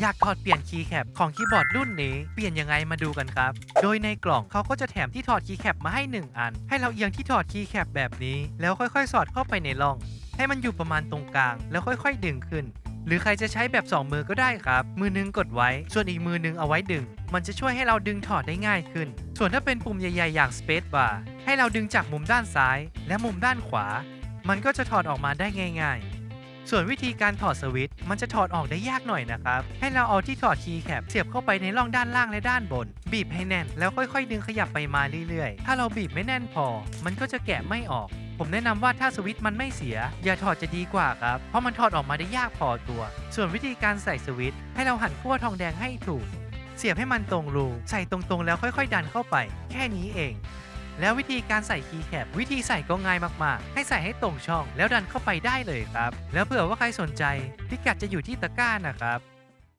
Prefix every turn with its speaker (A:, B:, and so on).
A: อยากถอดเปลี่ยนคีย์แคปของคีย์บอร์ดรุ่นนี้เปลี่ยนยังไงมาดูกันครับ โดยในกล่องเขาก็จะแถมที่ถอดคีย์แคปมาให้ 1 อัน ให้เราเอียงที่ถอดคีย์แคปแบบนี้ แล้วค่อยๆ สอดเข้าไปในร่อง ให้มันอยู่ประมาณตรงกลาง แล้วค่อยๆ ดึงขึ้น หรือใครจะใช้แบบ 2 มือก็ได้ครับ มือหนึงกดไว้ ส่วนอีกมือหนึงเอาไว้ดึง มันจะช่วยให้เราดึงถอดได้ง่ายขึ้น ส่วนถ้าเป็นปุ่มใหญ่ๆ อย่าง Space Bar ให้เราดึงจากมุมด้านซ้าย และมุมด้านขวา มันก็จะถอดออกมาได้ง่าย ๆ ส่วนวิธีการถอดสวิตช์มันจะถอดออกได้ยากหน่อยนะครับ ให้เราเอาที่ถอดคีย์แคปเสียบเข้าไปในร่องด้านล่างและด้านบน บีบให้แน่นแล้วค่อยๆ ดึงขยับไปมาเรื่อยๆ ถ้าเราบีบไม่แน่นพอ มันก็จะแกะไม่ออก ผมแนะนำว่าถ้าสวิตช์มันไม่เสีย อย่าถอดจะดีกว่าครับ เพราะมันถอดออกมาได้ยากพอตัว ส่วนวิธีการใส่สวิตช์ให้เราหันขั้วทองแดงให้ถูก เสียบให้มันตรงรู ใส่ตรงๆ แล้วค่อย ๆ ดันเข้าไป แค่นี้เอง แล้ววิธีการใส่คีย์แคปวิธีใส่ก็ง่ายมากๆ ให้ใส่ให้ตรงช่อง แล้วดันเข้าไปได้เลยครับ แล้วเผื่อว่าใครสนใจพิกัดจะอยู่ที่ตะกร้านะครับ